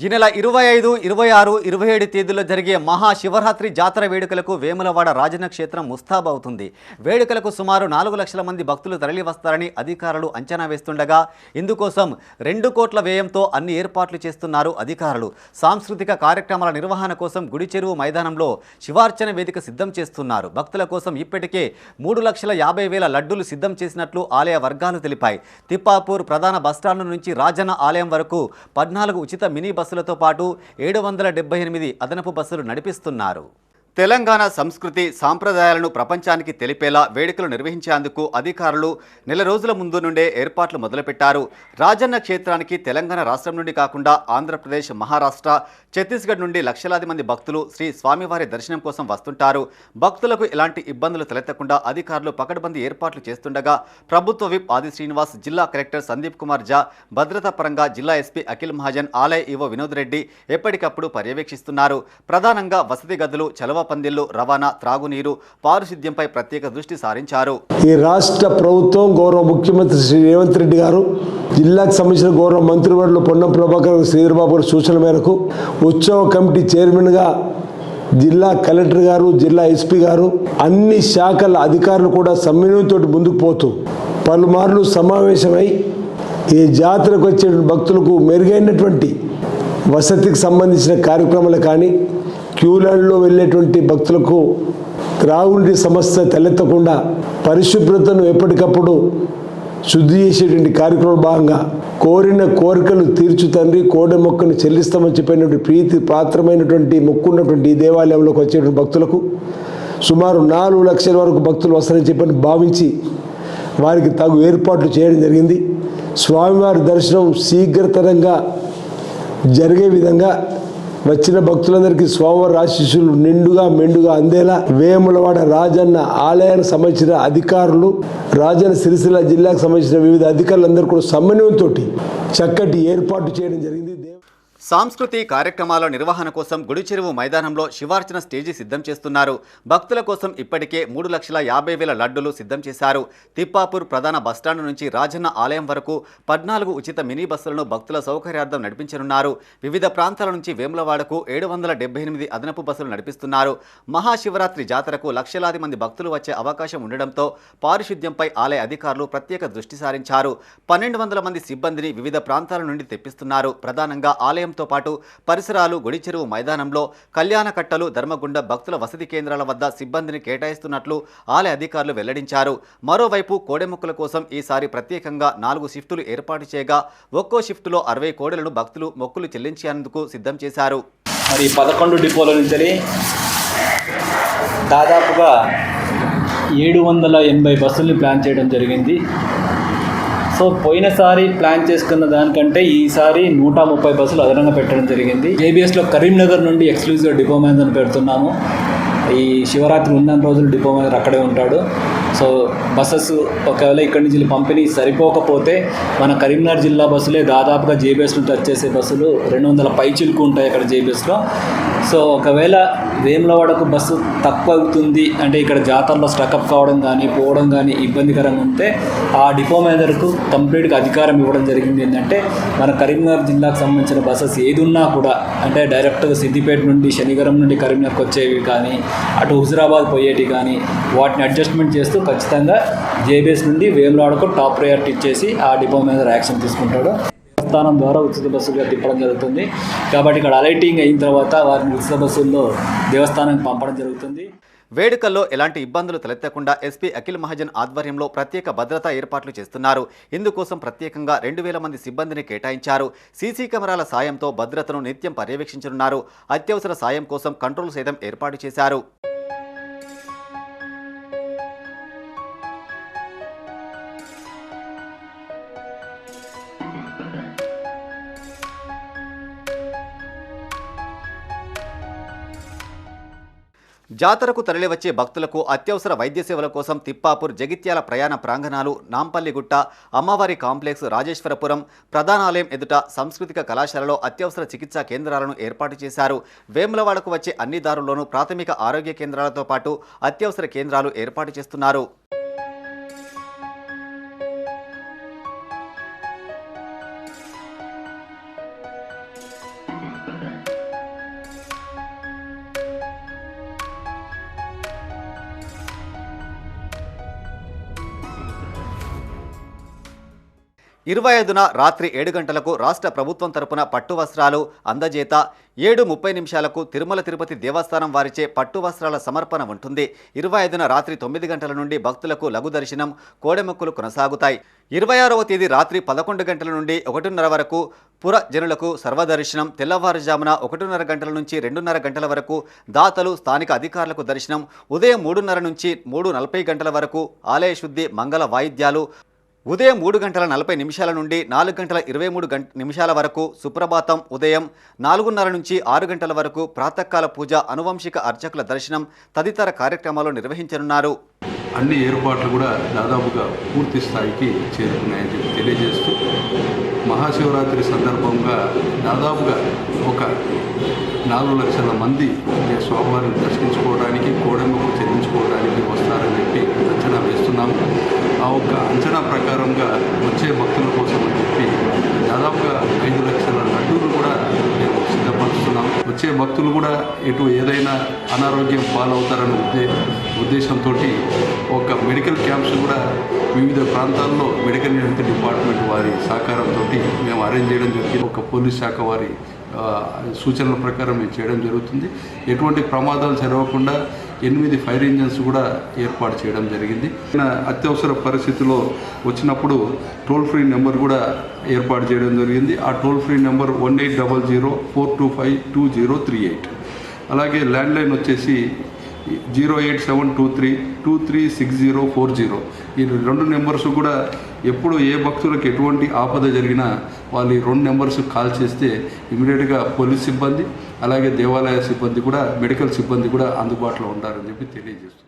ఈ నెల ఇరవై ఐదు ఇరవై ఆరు ఇరవై ఏడు తేదీల్లో జరిగే మహాశివరాత్రి జాతర వేడుకలకు వేములవాడ రాజన్న క్షేత్రం ముస్తాబ్ అవుతుంది. వేడుకలకు సుమారు నాలుగు లక్షల మంది భక్తులు తరలి వస్తారని అధికారులు అంచనా వేస్తుండగా ఇందుకోసం రెండు కోట్ల వ్యయంతో అన్ని ఏర్పాట్లు చేస్తున్నారు అధికారులు. సాంస్కృతిక కార్యక్రమాల నిర్వహణ కోసం గుడి చెరువు మైదానంలో శివార్చన వేదిక సిద్ధం చేస్తున్నారు. భక్తుల కోసం ఇప్పటికే మూడు లక్షల యాభై వేల లడ్డూలు సిద్ధం చేసినట్లు ఆలయ వర్గాలు తెలిపాయి. తిప్పాపూర్ ప్రధాన బస్టాండ్ నుంచి రాజన్న ఆలయం వరకు పద్నాలుగు ఉచిత మినీ బస్ బస్సులతో పాటు ఏడు వందల డెబ్బై ఎనిమిది అదనపు బస్సులు నడిపిస్తున్నారు. తెలంగాణ సంస్కృతి సాంప్రదాయాలను ప్రపంచానికి తెలిపేలా వేడుకలు నిర్వహించేందుకు అధికారులు నెల రోజుల ముందు నుండే ఏర్పాట్లు మొదలుపెట్టారు. రాజన్న క్షేత్రానికి తెలంగాణ రాష్ట్రం నుండి కాకుండా ఆంధ్రప్రదేశ్ మహారాష్ట్ర ఛత్తీస్గఢ్ నుండి లక్షలాది మంది భక్తులు శ్రీ స్వామివారి దర్శనం కోసం వస్తుంటారు. భక్తులకు ఎలాంటి ఇబ్బందులు తలెత్తకుండా అధికారులు పకడ్బందీ ఏర్పాట్లు చేస్తుండగా ప్రభుత్వ విప్ ఆది శ్రీనివాస్ జిల్లా కలెక్టర్ సందీప్ కుమార్ జా భద్రతా పరంగా జిల్లా ఎస్పీ అఖిల్ మహాజన్ ఆలయ ఈవో వినోద్ రెడ్డి ఎప్పటికప్పుడు పర్యవేక్షిస్తున్నారు. ప్రధానంగా వసతి గదులు చలవ పందిళ్ళు రవాణా త్రాగునీరు పారిశుద్ధ్యంపై ప్రత్యేక దృష్టి సారించారు. ఈ రాష్ట్ర ప్రభుత్వం గౌరవ ముఖ్యమంత్రి శ్రీ రేవంత్ రెడ్డి గారు జిల్లాకు సంబంధించిన గౌరవ మంత్రివర్యులు పొన్నం ప్రభాకర్ శ్రీధరబాబు గారి సూచన మేరకు ఉత్సవ కమిటీ చైర్మన్గా జిల్లా కలెక్టర్ గారు జిల్లా ఎస్పీ గారు అన్ని శాఖల అధికారులు కూడా సమన్వయంతో ముందుకు పోతూ పలుమార్లు సమావేశమై ఈ జాతరకు వచ్చే భక్తులకు మెరుగైనటువంటి వసతికి సంబంధించిన కార్యక్రమాలు కానీ క్యూలైన్లో వెళ్ళేటువంటి భక్తులకు త్రాగునీటి సమస్య తలెత్తకుండా పరిశుభ్రతను ఎప్పటికప్పుడు శుద్ధి చేసేటువంటి కార్యక్రమం భాగంగా కోరిన కోరికలు తీర్చు తండ్రి కోడె మొక్కను చెల్లిస్తామని చెప్పినటువంటి ప్రీతి పాత్రమైనటువంటి మొక్కున్నటువంటి ఈ దేవాలయంలోకి వచ్చేటువంటి భక్తులకు సుమారు నాలుగు లక్షల వరకు భక్తులు వస్తారని చెప్పని భావించి వారికి తగు ఏర్పాట్లు చేయడం జరిగింది. స్వామివారి దర్శనం శీఘ్రతరంగా జరిగే విధంగా వచ్చిన భక్తులందరికీ స్వామివారి ఆశీస్సులు నిండుగా మెండుగా అందేలా వేములవాడ రాజన్న ఆలయానికి సంబంధించిన అధికారులు రాజన్న సిరిసిల్ల జిల్లాకు సంబంధించిన వివిధ అధికారులందరూ కూడా సమన్వయంతో చక్కటి ఏర్పాటు చేయడం జరిగింది. సాంస్కృతిక సాంస్కృతి కార్యక్రమాల నిర్వహణ కోసం గుడిచెరువు మైదానంలో శివార్చన స్టేజీ సిద్ధం చేస్తున్నారు. భక్తుల కోసం ఇప్పటికే మూడు లక్షల యాభై వేల లడ్డులు సిద్ధం చేశారు. తిప్పాపూర్ ప్రధాన బస్టాండ్ నుంచి రాజన్న ఆలయం వరకు పద్నాలుగు ఉచిత మినీ బస్సులను భక్తుల సౌకర్యార్థం నడిపించనున్నారు. వివిధ ప్రాంతాల నుంచి వేములవాడకు ఏడు వందల డెబ్బై ఎనిమిది అదనపు బస్సులు నడిపిస్తున్నారు. మహాశివరాత్రి జాతరకు లక్షలాది మంది భక్తులు వచ్చే అవకాశం ఉండడంతో పారిశుద్ధ్యంపై ఆలయ అధికారులు ప్రత్యేక దృష్టి సారించారు. పన్నెండు వందల మంది సిబ్బందిని వివిధ ప్రాంతాల నుండి తెప్పిస్తున్నారు. ప్రధానంగా ఆలయం ఆలయంతో పాటు పరిసరాలు గుడిచెరువు మైదానంలో కళ్యాణ కట్టలు ధర్మగుండ భక్తుల వసతి కేంద్రాల వద్ద సిబ్బందిని కేటాయిస్తున్నట్లు ఆలయ అధికారులు వెల్లడించారు. మరోవైపు కోడెముక్కల కోసం ఈసారి ప్రత్యేకంగా నాలుగు షిఫ్టులు ఏర్పాటు చేయగా ఒక్కో షిఫ్టులో అరవై కోడెలను భక్తులు మొక్కులు చెల్లించేందుకు సిద్ధం చేశారు. మరి పదకొండు డిపోల నుంచి దాదాపుగా ఏడు వందల ఎనభై బస్సుల్ని ప్లాన్ చేయడం జరిగింది. సో పోయినసారి ప్లాన్ చేసుకున్న దానికంటే ఈసారి నూట ముప్పై బస్సులు అదనంగా పెట్టడం జరిగింది. ఏబిఎస్లో కరీంనగర్ నుండి ఎక్స్క్లూజివ్ డిపో మేనేజర్ పెడుతున్నాము. ఈ శివరాత్రి ఉన్న రోజులు డిపో మేనేజర్ అక్కడే ఉంటాడు. సో బస్సెస్ ఒకవేళ ఇక్కడి నుంచి పంపిణీ సరిపోకపోతే మన కరీంనగర్ జిల్లా బస్సులే దాదాపుగా జేబీఎస్ నుంచి వచ్చేసే బస్సులు రెండు వందల పైచిలుకు ఉంటాయి అక్కడ జేబీఎస్లో సో ఒకవేళ వేములవాడకు బస్సు తక్కువ అవుతుంది అంటే ఇక్కడ జాతరలో స్టకప్ కావడం కానీ పోవడం కానీ ఇబ్బందికరంగా ఉంటే ఆ డిపో మేనేజర్కు కంప్లీట్గా అధికారం ఇవ్వడం జరిగింది ఏంటంటే మన కరీంనగర్ జిల్లాకు సంబంధించిన బస్సెస్ ఏది ఉన్నా కూడా అంటే డైరెక్ట్గా సిద్దిపేట నుండి శనిగరం నుండి కరీంనగర్కి వచ్చేవి కానీ అటు హుజురాబాద్ పోయేటి కానీ వాటిని అడ్జస్ట్మెంట్ చేస్తూ ఖచ్చితంగా జేబీఎస్ నుండి వేములాడకు టాప్ ప్రయారిటీ ఇచ్చేసి ఆ డిపో మీద యాక్షన్ తీసుకుంటాడు. దేవస్థానం ద్వారా ఉచిత బస్సులుగా తిప్పడం జరుగుతుంది. కాబట్టి ఇక్కడ అలైటింగ్ అయిన తర్వాత వారిని ఉచిత బస్సుల్లో దేవస్థానానికి పంపడం జరుగుతుంది. వేడుకల్లో ఎలాంటి ఇబ్బందులు తలెత్తకుండా ఎస్పీ అఖిల్ మహాజన్ ఆధ్వర్యంలో ప్రత్యేక భద్రతా ఏర్పాట్లు చేస్తున్నారు. ఇందుకోసం ప్రత్యేకంగా రెండు వేల మంది సిబ్బందిని కేటాయించారు. సీసీ కెమెరాల సాయంతో భద్రతను నిత్యం పర్యవేక్షించనున్నారు. అత్యవసర సాయం కోసం కంట్రోల్ సైతం ఏర్పాటు చేశారు. జాతరకు తరలివచ్చే భక్తులకు అత్యవసర వైద్య సేవల కోసం తిప్పాపూర్ జగిత్యాల ప్రయాణ ప్రాంగణాలు నాంపల్లిగుట్ట అమ్మవారి కాంప్లెక్స్ రాజేశ్వరపురం ప్రధానాలయం ఎదుట సాంస్కృతిక కళాశాలలో అత్యవసర చికిత్సా కేంద్రాలను ఏర్పాటు చేశారు. వేములవాడకు వచ్చే అన్ని దారుల్లోనూ ప్రాథమిక ఆరోగ్య కేంద్రాలతో పాటు అత్యవసర కేంద్రాలు ఏర్పాటు చేస్తున్నారు. ఇరవై ఐదున రాత్రి ఏడు గంటలకు రాష్ట్ర ప్రభుత్వం తరపున పట్టు వస్త్రాలు అందజేత. ఏడు ముప్పై నిమిషాలకు తిరుమల తిరుపతి దేవస్థానం వారిచే పట్టు వస్త్రాల సమర్పణ ఉంటుంది. ఇరవై ఐదున రాత్రి తొమ్మిది గంటల నుండి భక్తులకు లఘు దర్శనం కోడెమొక్కులు కొనసాగుతాయి. ఇరవై ఆరవ తేదీ రాత్రి పదకొండు గంటల నుండి ఒకటిన్నర వరకు పుర జనులకు సర్వదర్శనం తెల్లవారుజామున ఒకటిన్నర గంటల నుంచి రెండున్నర గంటల వరకు దాతలు స్థానిక అధికారులకు దర్శనం ఉదయం మూడున్నర నుంచి మూడు నలభై గంటల వరకు ఆలయ శుద్ధి మంగళ వాయిద్యాలు ఉదయం మూడు గంటల నలభై నిమిషాల నుండి నాలుగు గంటల ఇరవై మూడు గంట నిమిషాల వరకు సుప్రభాతం ఉదయం నాలుగున్నర నుంచి ఆరు గంటల వరకు ప్రాతకాల పూజ అనువంశిక అర్చకుల దర్శనం తదితర కార్యక్రమాలు నిర్వహించనున్నారు. అన్ని ఏర్పాట్లు కూడా దాదాపుగా పూర్తి స్థాయికి చేరుకున్నాయని చెప్పి తెలియజేస్తూ మహాశివరాత్రి సందర్భంగా దాదాపుగా ఒక నాలుగు లక్షల మంది స్వామివారిని దర్శించుకోవడానికి కోడెమ్మకు చెల్లించుకోవడానికి వస్తారని చెప్పి అంచనా వేస్తున్నాము. ఆ ఒక్క అంచనా ప్రకారంగా వచ్చే భక్తుల కోసం అని చెప్పి భక్తులు కూడా ఎటు ఏదైనా అనారోగ్యం పాలవుతారనే ఉద్దే ఉద్దేశంతో ఒక మెడికల్ క్యాంప్స్ కూడా వివిధ ప్రాంతాల్లో మెడికల్ హెల్త్ డిపార్ట్మెంట్ వారి సహకారంతో మేము అరేంజ్ చేయడం జరిగింది. ఒక పోలీస్ శాఖ వారి సూచనల ప్రకారం మేము చేయడం జరుగుతుంది. ఎటువంటి ప్రమాదాలు జరగకుండా ఎనిమిది ఫైర్ ఇంజన్స్ కూడా ఏర్పాటు చేయడం జరిగింది. అత్యవసర పరిస్థితిలో వచ్చినప్పుడు టోల్ ఫ్రీ నెంబర్ కూడా ఏర్పాటు చేయడం జరిగింది. ఆ toll free number one eight double zero four two five two zero three eight. అలాగే ల్యాండ్లైన్ వచ్చేసి zero eight seven two three two three six zero four zero. ఈ రెండు నెంబర్స్ కూడా ఎప్పుడు ఏ భక్తులకు ఎటువంటి ఆపద జరిగినా వాళ్ళు ఈ రెండు నెంబర్స్ కాల్ చేస్తే ఇమీడియట్గా పోలీస్ సిబ్బంది అలాగే దేవాలయ సిబ్బంది కూడా మెడికల్ సిబ్బంది కూడా అందుబాటులో ఉంటారని చెప్పి తెలియజేస్తున్నాం.